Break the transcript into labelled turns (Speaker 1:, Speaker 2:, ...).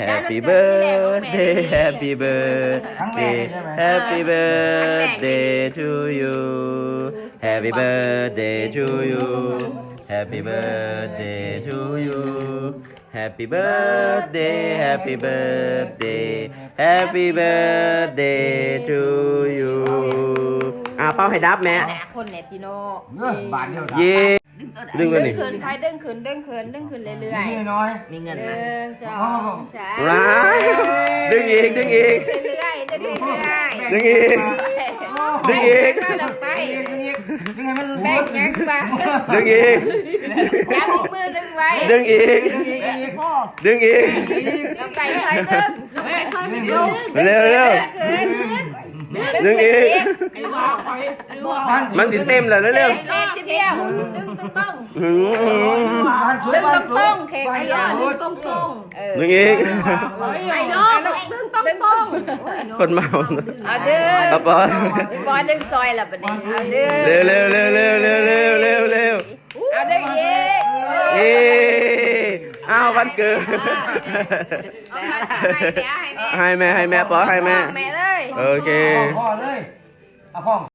Speaker 1: Happy birthday Happy birthday Happy birthday to you Happy birthday to you Happy birthday to you Happy birthday Happy birthday Happy birthday to you อ่าเป้าให้ดับแม่
Speaker 2: หนาคนเนี่ยพี่โน่
Speaker 3: เงื่อนบาทเดียว
Speaker 1: เย่ ดึงกันนี่
Speaker 2: เดินคืนค่อยเดินคืนเดินคืนเดินคืนเรื่อย
Speaker 3: นี่น้อย
Speaker 2: ๆหนึ่งสองสาม
Speaker 1: ร้ายดึงอีกดึงอีก
Speaker 2: เรื่อยๆเดินเรื่อยๆ
Speaker 1: ดึงอีก ดึงอีก
Speaker 2: ก็ลงไป
Speaker 3: ดึงให้มัน
Speaker 2: แบ่งยังไป
Speaker 1: ดึงอีก
Speaker 2: จับอีกมือดึงไว้
Speaker 1: ดึงอีก ดึงอีก
Speaker 2: ลงไปค่อยดึงค่อยไปดึง
Speaker 1: เร็วเร็ว
Speaker 2: คืน
Speaker 1: ดึงอีกมันสิเต็มแล้วเร็ว
Speaker 2: เล่นทีเดียวดึงต้อง
Speaker 1: ๆหืม
Speaker 2: ดึงต้องต้องเค้กไอ้ยอดึงต้องต้องเออ
Speaker 1: ดึงอีก
Speaker 2: ไอ้น้องดึงต้องต้อง
Speaker 1: คนเมา
Speaker 2: เอาดึง
Speaker 1: เอาปอน
Speaker 2: บอลดึงซอยละบัดนี้เอาดึง
Speaker 1: เร็วเร็วเร็วเร็วเร็วเร็วเร็วเร็ว
Speaker 2: เอาดึงอีก
Speaker 1: เอ้อ้าววันเกิด
Speaker 2: ให้แม่
Speaker 1: ให้แม่ให้แม่ปอให้แม่
Speaker 2: แม่เลย
Speaker 1: โอเค
Speaker 3: พ่อเลยเอาพ่อ